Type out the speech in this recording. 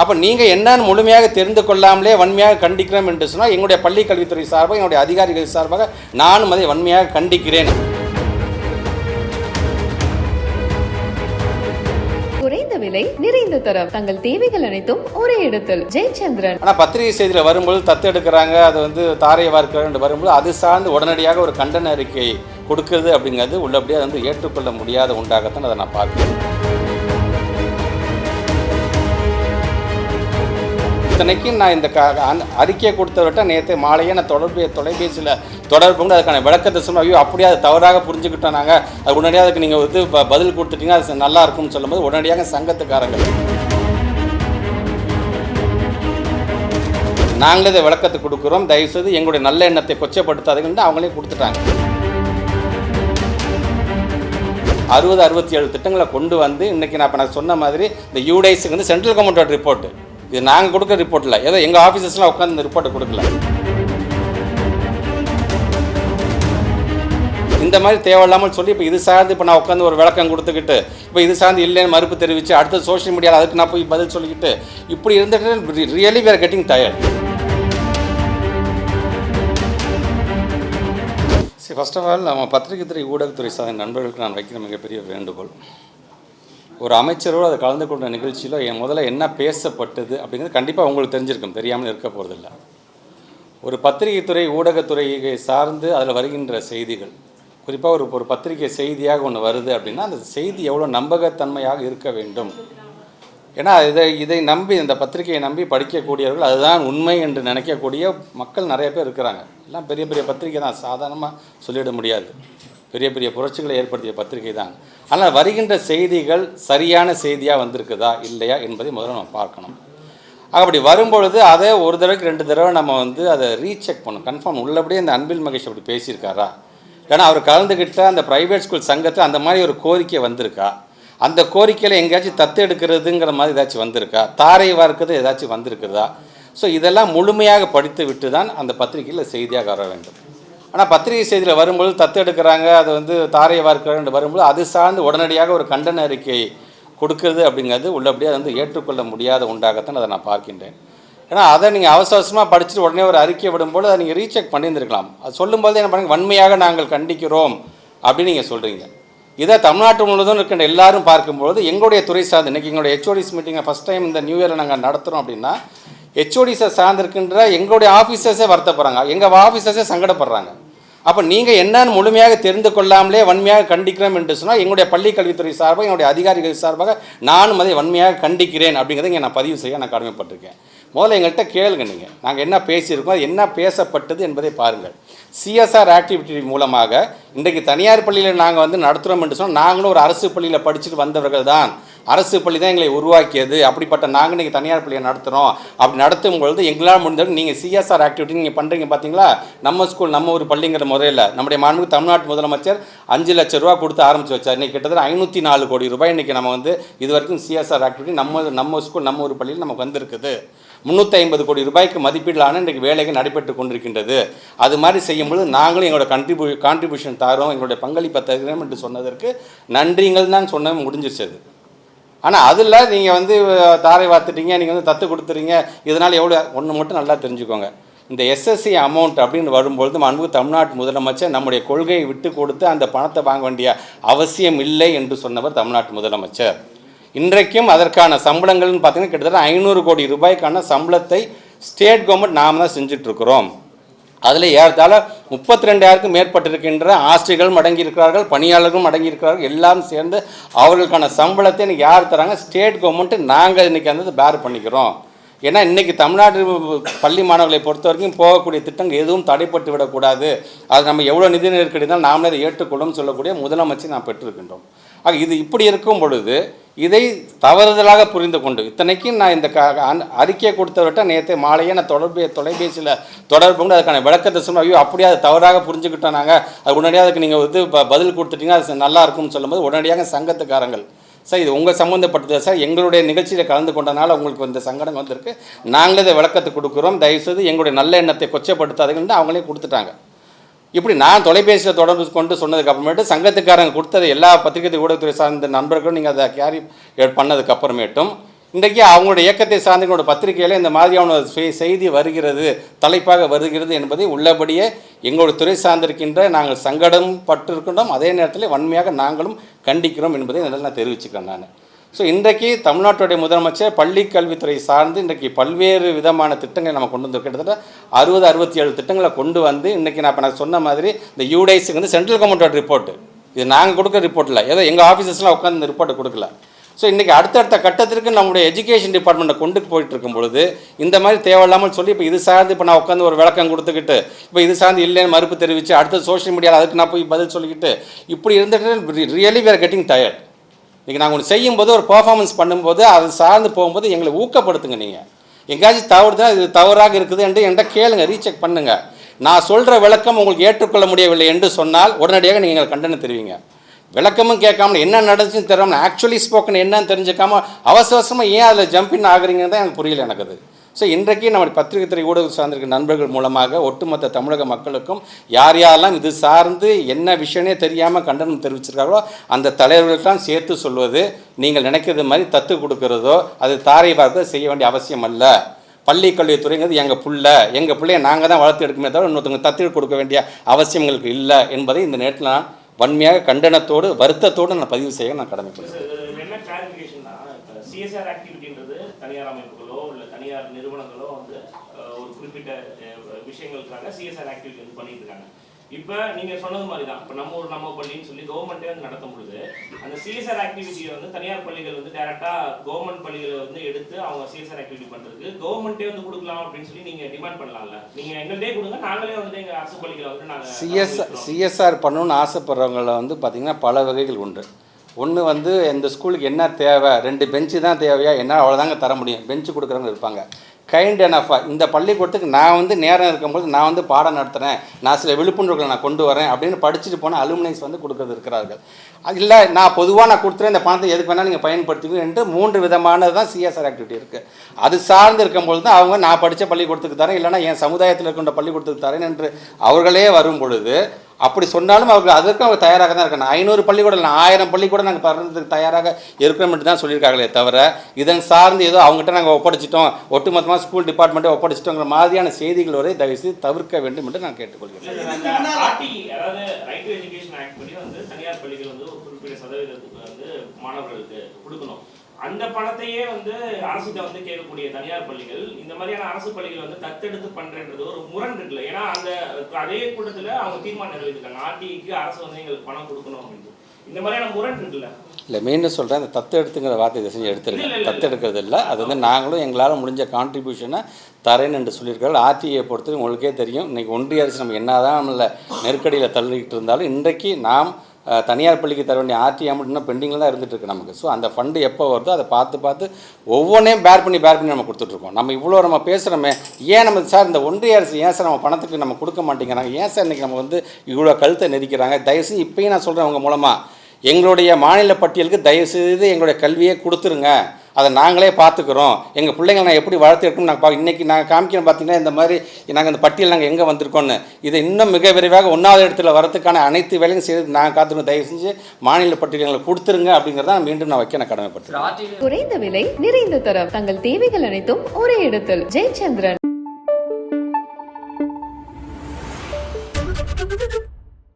அப்போ நீங்கள் என்னன்னு முழுமையாக தெரிந்து கொள்ளாமலே வன்மையாக கண்டிக்கிறோம் என்று சொன்னால் எங்களுடைய பள்ளி கல்வித்துறை சார்பாக என்னுடைய அதிகாரிகள் சார்பாக நானும் அதை வன்மையாக கண்டிக்கிறேன். குறைந்த விலை நிறைந்த தரம். தங்கள் தேவைகள் அனைத்தும் ஒரே இடத்தில். ஜெயச்சந்திரன். ஆனால் பத்திரிகை செய்தியில் வரும்பொழுது தத்து எடுக்கிறாங்க அது வந்து தாரை வார்க்கிறாங்க வரும்போது அது சார்ந்து உடனடியாக ஒரு கண்டன அறிக்கை கொடுக்கிறது அப்படிங்கிறது உள்ளபடியே அதை வந்து ஏற்றுக்கொள்ள முடியாத உண்டாகத்தான் அதை நான் பார்க்கிறேன். இத்தனைக்கு நான் இந்த க அறிக்கையை கொடுத்தவர்கிட்ட நேற்று மாலையே நான் தொடர்பு தொலைபேசியில் தொடர்பு கொண்டு அதுக்கான விளக்கத்தை சொன்ன ஐயோ அப்படியே அது தவறாக புரிஞ்சுக்கிட்டோம் நாங்கள் அது உடனடியாக அதுக்கு நீங்கள் வந்து ப- பதில் கொடுத்துட்டீங்க அது நல்லா இருக்கும்னு சொல்லும்போது உடனடியாக சங்கத்துக்காரங்க நாங்களே இதை விளக்கத்தை கொடுக்குறோம். தயவுசெய்து எங்களுடைய நல்ல எண்ணத்தை கொச்சப்படுத்தாதுங்கன்னு அவங்களே கொடுத்துட்டாங்க. அறுபது அறுபத்தி ஏழு திட்டங்களை கொண்டு வந்து இன்னைக்கு நான் இப்போ நான் சொன்ன மாதிரி இந்த யூடைஸுக்கு வந்து சென்ட்ரல் கவர்மெண்டோட ரிப்போர்ட்டு. இது நாங்கள் கொடுக்குற ரிப்போர்ட்டில் ஏதோ எங்கள் ஆஃபீஸர்ஸ்லாம் உட்காந்து இந்த ரிப்போர்ட்டை கொடுக்கல. இந்த மாதிரி தேவையில்லாமல் சொல்லி இப்போ இது சார்ந்து இப்போ நான் உட்காந்து ஒரு விளக்கம் கொடுத்துக்கிட்டு இப்போ இது சார்ந்து இல்லைன்னு மறுப்பு தெரிவித்து அடுத்த சோஷியல் மீடியாவில் அதுக்கு நான் போய் பதில் சொல்லிக்கிட்டு இப்படி இருந்துட்டு ரியலி வேர் கெட்டிங் டயர்ட் சரி ஃபர்ஸ்ட் ஆஃப் ஆல் நம்ம பத்திரிகை துறை ஊடகத்துறை சார்ந்த நண்பர்களுக்கு நான் வைக்கிற மிகப்பெரிய வேண்டுகோள். ஒரு அமைச்சரோடு அதை கலந்து கொண்ட நிகழ்ச்சியில் என் முதல்ல என்ன பேசப்பட்டது அப்படிங்கிறது கண்டிப்பாக உங்களுக்கு தெரிஞ்சிருக்கும். தெரியாமல் இருக்க போகிறதில்ல ஒரு பத்திரிகை துறை ஊடகத்துறையை சார்ந்து அதில் வருகின்ற செய்திகள். குறிப்பாக ஒரு ஒரு பத்திரிகை செய்தியாக ஒன்று வருது அப்படின்னா அந்த செய்தி எவ்வளோ நம்பகத்தன்மையாக இருக்க வேண்டும்? ஏன்னா இதை இதை நம்பி இந்த பத்திரிகையை நம்பி படிக்கக்கூடியவர்கள் அதுதான் உண்மை என்று நினைக்கக்கூடிய மக்கள் நிறைய பேர் இருக்கிறாங்க. எல்லாம் பெரிய பெரிய பத்திரிகை தான். சாதாரணமாக சொல்லிட முடியாது. பெரிய பெரிய புரட்சிகளை ஏற்படுத்திய பத்திரிகை தான் ஆனால் வருகின்ற செய்திகள் சரியான செய்தியாக வந்திருக்குதா இல்லையா என்பதை முதல்ல நம்ம பார்க்கணும். அப்படி வரும்பொழுது அதை ஒரு தடவைக்கு ரெண்டு தடவை நம்ம வந்து அதை ரீசெக் பண்ணணும். கன்ஃபார்ம் உள்ளபடியே இந்த அன்பில் மகேஷ் அப்படி பேசியிருக்காரா? ஏன்னா அவர் கலந்துக்கிட்ட அந்த ப்ரைவேட் ஸ்கூல் சங்கத்தில் அந்த மாதிரி ஒரு கோரிக்கை வந்திருக்கா? அந்த கோரிக்கையில் எங்கேயாச்சும் தத்து எடுக்கிறதுங்கிற மாதிரி ஏதாச்சும் வந்திருக்கா? தாரை வார்க்கிறது ஏதாச்சும் வந்திருக்குதா? ஸோ இதெல்லாம் முழுமையாக படித்து விட்டு தான் அந்த பத்திரிகையில் செய்தியாக வர வேண்டும். ஆனால் பத்திரிகை செய்தியில் வரும்பொழுது தத்து எடுக்கிறாங்க அது வந்து தாரை வார்க்கிறாங்க வரும்போது அது சார்ந்து உடனடியாக ஒரு கண்டன அறிக்கை கொடுக்கறது அப்படிங்கிறது உள்ளபடியாக வந்து ஏற்றுக்கொள்ள முடியாத உண்டாகத்தான் அதை நான் பார்க்கின்றேன். ஏன்னா அதை நீங்கள் அவசர அவசரமாக படிச்சுட்டு உடனே ஒரு அறிக்கை விடும்போது அதை நீங்கள் ரீசெக் பண்ணியிருந்திருக்கலாம். அது சொல்லும்போது என்ன பண்ணுங்க வன்மையாக நாங்கள் கண்டிக்கிறோம் அப்படின்னு நீங்கள் சொல்கிறீங்க இதை தமிழ்நாட்டு முழுவதும் இருக்கின்ற எல்லாரும் பார்க்கும்பொழுது எங்களுடைய துறை சார்ந்து இன்றைக்கி எங்களுடைய ஹெச்ஓடிஸ் மீட்டிங்கை ஃபஸ்ட் டைம் இந்த நியூ இயரில் நாங்கள் நடத்துகிறோம் அப்படின்னா ஹெச்ஓடிஸை சார்ந்திருக்கின்ற எங்களுடைய ஆஃபீஸர்ஸே வருத்தப்படுறாங்க. எங்கள் ஆஃபீஸர்ஸே சங்கடப்படுறாங்க. அப்போ நீங்கள் என்னன்னு முழுமையாக தெரிந்து கொள்ளாமலே வன்மையாக கண்டிக்கிறோம் என்று சொன்னால் எங்களுடைய பள்ளி கல்வித்துறை சார்பாக என்னுடைய அதிகாரிகள் சார்பாக நானும் அதை வன்மையாக கண்டிக்கிறேன் அப்படிங்கிறத இங்கே நான் பதிவு செய்ய நான் கடமைப்பட்டிருக்கேன். முதல்ல எங்கள்கிட்ட கேளுங்க நீங்கள் நாங்கள் என்ன பேசியிருக்கோம் அது என்ன பேசப்பட்டது என்பதை பாருங்கள். சிஎஸ்ஆர் ஆக்டிவிட்டி மூலமாக இன்றைக்கு தனியார் பள்ளியில் நாங்கள் வந்து நடத்துகிறோம் என்று சொன்னால் நாங்களும் ஒரு அரசு பள்ளியில் படிச்சுட்டு வந்தவர்கள் தான் அரசு பள்ளி தான் எங்களை உருவாக்கியது. அப்படிப்பட்ட நாங்கள் இன்றைக்கி தனியார் பள்ளியை நடத்துகிறோம் அப்படி நடத்தும் பொழுது எங்களால் முடிந்தவரை நீங்கள் சிஎஸ்ஆர் ஆக்டிவிட்டி நீங்கள் பண்ணுறீங்க பார்த்தீங்களா நம்ம ஸ்கூல் நம்ம ஒரு பள்ளிங்கிற முறையில். நம்முடைய மாண்பு தமிழ்நாட்டு முதலமைச்சர் அஞ்சு லட்ச ரூபா கொடுத்து ஆரம்பித்து வச்சார். இன்றைக்கி கிட்டத்தட்ட ஐநூற்றி நாலு கோடி ரூபாய் இன்றைக்கி நம்ம வந்து இது வரைக்கும் சிஎஸ்ஆர் ஆக்டிவிட்டி நம்ம நம்ம ஸ்கூல் நம்ம ஒரு பள்ளியில் நமக்கு வந்திருக்குது. முந்நூற்றி ஐம்பது கோடி ரூபாய்க்கு மதிப்பீடிலான இன்றைக்கு வேலைகள் நடைபெற்று கொண்டிருக்கின்றது. அது மாதிரி செய்யும்பொழுது நாங்களும் எங்களோட கண்ட்ரிபியூ கான்ட்ரிபியூஷன் தரோம். எங்களுடைய பங்களிப்பை தருகிறோம் என்று சொன்னதற்கு நன்றிங்கள் தான் சொன்ன முடிஞ்சிருச்சு அது. ஆனால் அதில் நீங்கள் வந்து தாரை வார்த்துட்டீங்க நீங்கள் வந்து தத்து கொடுத்துறீங்க இதனால் எவ்வளோ ஒன்று மட்டும் நல்லா தெரிஞ்சுக்கோங்க. இந்த எஸ்எஸ்சி அமௌண்ட் அப்படின்னு வரும்பொழுது அன்பு தமிழ்நாட்டு முதலமைச்சர் நம்முடைய கொள்கையை விட்டு கொடுத்து அந்த பணத்தை வாங்க வேண்டிய அவசியம் இல்லை என்று சொன்னவர் தமிழ்நாட்டு முதலமைச்சர். இன்றைக்கும் அதற்கான சம்பளங்கள்னு பார்த்தீங்கன்னா கிட்டத்தட்ட ஐநூறு கோடி ரூபாய்க்கான சம்பளத்தை ஸ்டேட் கவர்மெண்ட் நாம் தான் செஞ்சிட்ருக்கிறோம் அதில் ஏறத்தாழ முப்பத்தி ரெண்டாயிரக்கும் மேற்பட்டிருக்கின்ற ஆசிரியர்களும் அடங்கியிருக்கிறார்கள் பணியாளர்களும் அடங்கியிருக்கிறார்கள் எல்லாம் சேர்ந்து அவர்களுக்கான சம்பளத்தை இன்றைக்கி யார் தராங்க? ஸ்டேட் கவர்மெண்ட்டு நாங்கள் இன்றைக்கி வந்து பேர் பண்ணிக்கிறோம். ஏன்னா இன்றைக்கி தமிழ்நாட்டு பள்ளி மாணவர்களை பொறுத்த வரைக்கும் போகக்கூடிய திட்டங்கள் எதுவும் தடைப்பட்டு விடக்கூடாது. அது நம்ம எவ்வளோ நிதி நெருக்கடி இருந்தாலும் நாமளே அதை ஏற்றுக்கொள்ளும் சொல்லக்கூடிய முதலமைச்சர் நாம் பெற்றிருக்கின்றோம். ஆக இது இப்படி இருக்கும் பொழுது இதை தவறுதலாக புரிந்து கொண்டு இத்தனைக்கும் நான் இந்த க அறிக்கையை கொடுத்தவர்கிட்ட நேற்று மாலையே நான் தொடர்பு தொலைபேசியில் தொடர்பு கொண்டு அதுக்கான விளக்கத்தை சொன்ன ஐயோ அப்படியே அதை தவறாக புரிஞ்சுக்கிட்டோம் நாங்கள் அது உடனடியாக அதுக்கு நீங்கள் வந்து ப- பதில் கொடுத்துட்டீங்க அது நல்லா இருக்கும்னு சொல்லும்போது உடனடியாக சங்கத்துக்காரங்கள் சார் இது உங்கள் சம்மந்தப்பட்டது சார். எங்களுடைய நிகழ்ச்சியில் கலந்து கொண்டனால உங்களுக்கு இந்த சங்கடம் வந்திருக்கு. நாங்களே இதை விளக்கத்தை கொடுக்குறோம். தயவுசெய்து எங்களுடைய நல்ல எண்ணத்தை கொச்சப்படுத்தாதுங்கன்னு அவங்களே கொடுத்துட்டாங்க. இப்படி நான் தொலைபேசியில் தொடர்பு கொண்டு சொன்னதுக்கு அப்புறமேட்டு சங்கத்துக்காரங்க கொடுத்தது எல்லா பத்திரிகை ஊடகத்துறை சார்ந்த நண்பர்களும் நீங்கள் அதை கேரி பண்ணதுக்கு அப்புறமேட்டும் இன்றைக்கு அவங்களுடைய இயக்கத்தை சார்ந்தவங்களோட பத்திரிகையில் இந்த மாதிரியான செய்- செய்தி வருகிறது தலைப்பாக வருகிறது என்பதை உள்ளபடியே எங்களோட துறை சார்ந்திருக்கின்ற நாங்கள் சங்கடம் பட்டிருக்கின்றோம். அதே நேரத்தில் வன்மையாக நாங்களும் கண்டிக்கிறோம் என்பதை இதில் நான் தெரிவிச்சுக்கிறேன் நான். ஸோ இன்றைக்கு தமிழ்நாட்டுடைய முதலமைச்சர் பள்ளி கல்வித்துறை சார்ந்து இன்றைக்கு பல்வேறு விதமான திட்டங்களை நம்ம கொண்டு வந்து கிட்டத்தட்ட அறுபது அறுபத்தி ஏழு திட்டங்களை கொண்டு வந்து இன்றைக்கி நான் இப்போ நான் சொன்ன மாதிரி இந்த யூடைஸுக்கு வந்து சென்ட்ரல் கவர்மெண்டோட ரிப்போர்ட்டு இது நாங்கள் கொடுக்குற ரிப்போர்ட் இல்லை. ஏதோ எங்கள் ஆஃபீஸர்ஸ்லாம் உட்காந்து இந்த ரிப்போர்ட்டை கொடுக்கல. ஸோ இன்றைக்கி அடுத்தடுத்த கட்டத்திற்கு நம்முடைய எஜுகேஷன் டிபார்ட்மெண்ட்டை கொண்டு போயிட்டு இருக்கும் பொழுது இந்த மாதிரி தேவையில்லாமல் சொல்லி இப்போ இது சார்ந்து இப்போ நான் உட்காந்து ஒரு விளக்கம் கொடுத்துக்கிட்டு இப்போ இது சார்ந்து இல்லைன்னு மறுப்பு தெரிவித்து அடுத்த சோஷியல் மீடியாவில் அதுக்கு நான் போய் பதில் சொல்லிக்கிட்டு இப்படி இருந்துட்டு ரியலி வேர் கெட்டிங் டயர்ட் இன்றைக்கி நாங்கள் ஒன்று செய்யும்போது ஒரு பர்ஃபார்மன்ஸ் பண்ணும்போது அது சார்ந்து போகும்போது எங்களை ஊக்கப்படுத்துங்க நீங்கள் எங்கேயாச்சும் தவறுதா இது தவறாக இருக்குது என்று என்கிட்ட கேளுங்க ரீசெக் பண்ணுங்க. நான் சொல்கிற விளக்கம் உங்களுக்கு ஏற்றுக்கொள்ள முடியவில்லை என்று சொன்னால் உடனடியாக நீங்கள் எங்களை கண்டனம் தெரிவிங்க. விளக்கமும் கேட்காம என்ன நடந்துச்சுன்னு தெரியாமல் ஆக்சுவலி ஸ்போக்கன் என்னன்னு தெரிஞ்சுக்காமல் அவசர அவசரமாக ஏன் அதில் ஜம்பின் ஆகுறீங்கன்னு தான் எனக்கு புரியல எனக்கு அது. ஸோ இன்றைக்கு நம்ம பத்திரிகை துறை ஊடகம் சார்ந்திருக்க நண்பர்கள் மூலமாக ஒட்டுமொத்த தமிழக மக்களுக்கும் யார் யாரெல்லாம் இது சார்ந்து என்ன விஷயமே தெரியாமல் கண்டனம் தெரிவிச்சிருக்காங்களோ அந்த தலைவர்களுக்கெல்லாம் சேர்த்து சொல்வது நீங்கள் நினைக்கிறது மாதிரி தத்து கொடுக்கிறதோ அது தாரை பார்க்க செய்ய வேண்டிய அவசியம் அல்ல. பள்ளி கல்வித்துறைங்கிறது எங்கள் பிள்ளை எங்கள் பிள்ளைய நாங்கள் தான் வளர்த்து எடுக்குமே தவிர இன்னொருத்தவங்க தத்து கொடுக்க வேண்டிய அவசியங்களுக்கு இல்லை என்பதை இந்த நேரத்தில் நான் வன்மையாக கண்டனத்தோடு வருத்தத்தோடு நான் பதிவு செய்ய நான் கடமைப்படுறேன் இது என்ன கிளாரிஃபிகேஷன்னா இப்போ சிஎஸ்ஆர் ஆக்டிவிட்டின்றது தனியார் நிறுவனங்களோ வந்து ஒரு குறிப்பிட்ட விஷயங்களுக்காக சிஎஸ்ஆர் ஆக்டிவிட்டி வந்து பண்ணிட்டு இருக்காங்க இப்போ நீங்க சொன்னது மாதிரி தான் இப்போ நம்ம ஊர் நம்ம பள்ளின்னு சொல்லி கவர்மெண்ட்டே வந்து நடத்தும் பொழுது அந்த சிஎஸ்ஆர் ஆக்டிவிட்டியை வந்து தனியார் பள்ளிகள் வந்து டேரக்டா கவர்மெண்ட் பள்ளிகளை வந்து எடுத்து அவங்க சிஎஸ்ஆர் ஆக்டிவிட்டி பண்றதுக்கு கவர்மெண்ட்டே வந்து கொடுக்கலாம் அப்படின்னு சொல்லி நீங்க டிமாண்ட் பண்ணலாம்ல. நீங்க எங்கள்டே கொடுங்க. நாங்களே வந்து எங்க அரசு பள்ளிகளை வந்து நாங்க சிஎஸ்ஆர் சிஎஸ்ஆர் பண்ணணும்னு ஆசைப்படுறவங்கள வந்து பார்த்திங்கன்னா பல வகைகள் உண்டு. ஒன்று வந்து இந்த ஸ்கூலுக்கு என்ன தேவை? ரெண்டு பெஞ்சு தான் தேவையா? என்ன அவ்வளோதாங்க தர முடியும். பெஞ்சு கொடுக்குறவங்க இருப்பாங்க. கைண்ட் எனஃபாக இந்த பள்ளிக்கூடத்துக்கு நான் வந்து நேரம் இருக்கும்போது நான் வந்து பாடம் நடத்துகிறேன் நான் சில விழிப்புணர்வுகளை நான் கொண்டு வரேன் அப்படின்னு படிச்சுட்டு போனால் அலுமினைஸ் வந்து கொடுக்குறது இருக்கிறார்கள். இல்லை நான் பொதுவாக நான் கொடுத்துறேன் இந்த பணத்தை எதுக்கு வேணால் நீங்கள் பயன்படுத்துவீங்க என்று மூன்று விதமானது தான் சிஎஸ்ஆர் ஆக்டிவிட்டி இருக்குது அது சார்ந்து இருக்கும்பொழுது தான் அவங்க நான் படித்த பள்ளிக்கூடத்துக்கு தரேன் இல்லைனா என் சமுதாயத்தில் இருக்கின்ற பள்ளிக்கூடத்துக்கு தரேன் என்று அவர்களே வரும் பொழுது அப்படி சொன்னாலும் அவர்கள் அதற்கும் அவங்க தயாராக தான் இருக்கணும் ஐநூறு பள்ளிக்கூடம் இல்லை ஆயிரம் பள்ளிக்கூடம் நாங்கள் பறந்ததுக்கு தயாராக இருக்கிறோம் தான் சொல்லியிருக்காங்களே தவிர இதன் சார்ந்து ஏதோ அவங்ககிட்ட நாங்கள் ஒப்படைச்சிட்டோம் ஒட்டுமொத்தமாக ஸ்கூல் டிபார்ட்மெண்ட்டை ஒப்படைச்சிட்டோங்கிற மாதிரியான செய்திகள் வரை தயவுசெய்து தவிர்க்க வேண்டும் என்று நான் கேட்டுக்கொள்கிறேன் அந்த RTE, அதாவது ரைட் டு எஜுகேஷன் ஆக்ட் படி வந்து தனியார் பள்ளிகள் வந்து ஒரு குறிப்பிட்ட சதவீதத்துக்கு வந்து மாணவர்களுக்கு கொடுக்கணும் அந்த பணத்தையே வந்து அரசுகிட்ட வந்து கேட்கக்கூடிய தனியார் பள்ளிகள் இந்த மாதிரியான அரசு பள்ளிகள் வந்து தத்தெடுத்து பண்றன்றது ஒரு முரண் இருக்குல்ல. ஏன்னா அந்த அதே கூட்டத்துல அவங்க தீர்மானம் நிறைவேற்றிருக்காங்க. ஆர்டிக்கு அரசு வந்து எங்களுக்கு பணம் கொடுக்கணும் அப்படின்னு. இந்த மாதிரியான முரண் இருக்குல்ல. இல்லை மீண்டும் சொல்கிறேன் அந்த தத்து எடுத்துங்கிற வார்த்தை இதை செஞ்சு இல்ல, தத்து எடுக்கிறது இல்லை. அது வந்து நாங்களும் எங்களால் முடிஞ்ச கான்ட்ரிபியூஷனை தரேன் என்று சொல்லியிருக்காங்க ஆர்டிஐ பொறுத்து உங்களுக்கே தெரியும். இன்றைக்கி ஒன்றிய அரசு நம்ம என்னதான் நம்மள நெருக்கடியில் தள்ளிக்கிட்டு இருந்தாலும் இன்றைக்கு நாம் தனியார் பள்ளிக்கு தர வேண்டிய ஆர்டி அமௌண்ட்னா இன்னும் பெண்டிங்கில் தான் இருந்துட்டு இருக்கு நமக்கு. ஸோ அந்த ஃபண்டு எப்போ வருதோ அதை பார்த்து பார்த்து ஒவ்வொன்றையும் பேர் பண்ணி பேர் பண்ணி நம்ம கொடுத்துட்ருக்கோம் நம்ம இவ்வளோ நம்ம பேசுகிறோமே ஏன் நம்ம சார் இந்த ஒன்றிய அரசு ஏன் சார் நம்ம பணத்துக்கு நம்ம கொடுக்க மாட்டேங்கிறாங்க? ஏன் சார் இன்றைக்கி நம்ம வந்து இவ்வளோ கழுத்தை நெரிக்கிறாங்க? தயவுசெய்து இப்பயும் நான் சொல்கிறேன் உங்கள் மூலமாக எங்களுடைய மாநில பட்டியலுக்கு தயவுசெய்து எங்களுடைய கல்வியை கொடுத்துருங்க. அதை நாங்களே பார்த்துக்குறோம். எங்கள் பிள்ளைங்களை நான் எப்படி வளர்த்து நாங்கள் பா இன்றைக்கி நாங்கள் காமிக்கிறோம் பார்த்தீங்கன்னா இந்த மாதிரி நாங்கள் இந்த பட்டியல் நாங்கள் எங்கே வந்திருக்கோன்னு இதை இன்னும் மிக விரைவாக ஒன்றாவது இடத்துல வரதுக்கான அனைத்து வேலையும் செய்து நாங்கள் காத்துக்கணும் தயவு செஞ்சு மாநில பட்டியல்களை கொடுத்துருங்க அப்படிங்கிறத மீண்டும் நான் வைக்க நான் கடமைப்படுத்துகிறேன் குறைந்த விலை நிறைந்த தரம். தங்கள் தேவைகள் அனைத்தும் ஒரே இடத்தில். ஜெயச்சந்திரன்.